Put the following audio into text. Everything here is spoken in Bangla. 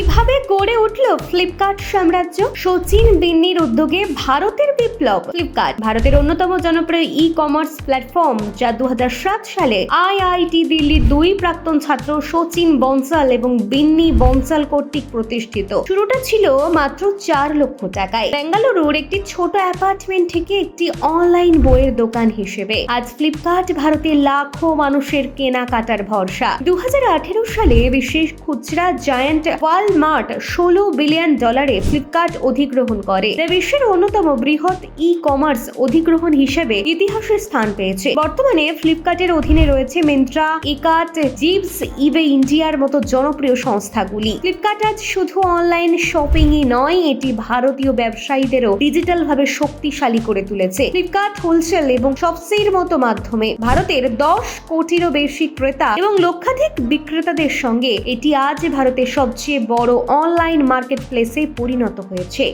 keep কীভাবে গড়ে উঠল ফ্লিপকার্ট সাম্রাজ্য? সচিন বিন্নির উদ্যোগে ভারতের বিপ্লব। ফ্লিপকার্ট, ভারতের অন্যতম জনপ্রিয় ই কমার্স প্ল্যাটফর্ম যা দু সালে আইআইটি দিল্লির দুই প্রাক্তন ছাত্র সচিন বনসাল এবং বিন্নি বনসাল কর্তৃক প্রতিষ্ঠিত। শুরুটা ছিল মাত্র চার লক্ষ টাকায়। বেঙ্গালুরুর একটি ছোট অ্যাপার্টমেন্ট থেকে একটি অনলাইন বইয়ের দোকান হিসেবে। আজ ফ্লিপকার্ট ভারতের লাখো মানুষের কেনাকাটার ভরসা। দু হাজার আঠেরো সালে বিশেষ খুচরা জায়ান্ট ওয়ালমার্ট ষোলো বিলিয়ন ডলারে ফ্লিপকার্ট অধিগ্রহণ করে। যা বিশ্বের অন্যতম বৃহৎ ই কমার্স অধিগ্রহণ হিসেবে ইতিহাসে স্থান পেয়েছে। বর্তমানে ফ্লিপকার্টের অধীনে রয়েছে মিন্ত্রা, ইকার্ট, জিপস, ইবে ইন্ডিয়ার মতো জনপ্রিয় সংস্থাগুলি। ফ্লিপকার্ট আজ শুধু অনলাইন শপিংই নয়, এটি ভারতীয় ব্যবসায়ীদেরও ডিজিটাল ভাবে শক্তিশালী করে তুলেছে। ফ্লিপকার্ট হোলসেল এবং সবসের মতো মাধ্যমে ভারতের দশ কোটিরও বেশি ক্রেতা এবং লক্ষাধিক বিক্রেতাদের সঙ্গে এটি আজ ভারতের সবচেয়ে বড় অনলাইন মার্কেট প্লেসে পরিণত হয়েছে।